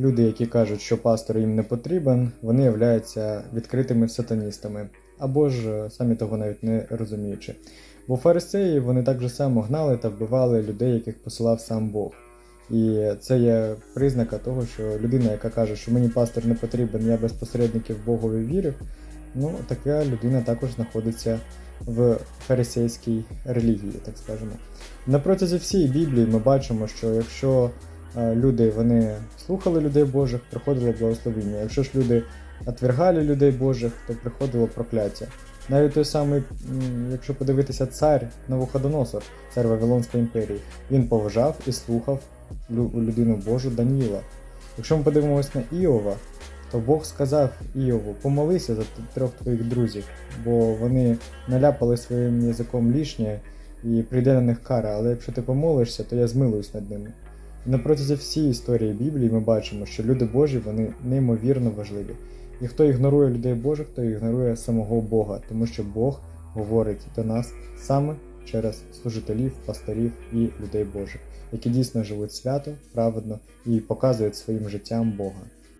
люди, які кажуть, що пастор їм не потрібен, вони являються відкритими сатаністами, або ж е, самі того навіть не розуміючи. Бо фарисеї вони так же само гнали та вбивали людей, яких посилав сам Бог. І це є признака того, що людина, яка каже, що мені пастор не потрібен, я без посередників Богові вірю, ну така людина також знаходиться в фарисейській релігії, так скажемо. На протязі всієї Біблії ми бачимо, що якщо люди вони слухали людей Божих, приходило благословіння. Якщо ж люди отвергали людей Божих, то приходило прокляття. Навіть той самий, якщо подивитися цар Навуходоносор, цар Вавилонської імперії, він поважав і слухав людину Божу Даніїла. Якщо ми подивимось на Іова, то Бог сказав Іову, помолися за трьох твоїх друзів, бо вони наляпали своїм язиком лишнє і прийде на них кара, але якщо ти помолишся, то я змилуюсь над ними. На протязі всієї історії Біблії ми бачимо, що люди Божі вони неймовірно важливі. І хто ігнорує людей Божих, то ігнорує самого Бога, тому що Бог говорить до нас саме через служителів, пасторів і людей Божих, які дійсно живуть свято, праведно і показують своїм життям Бога.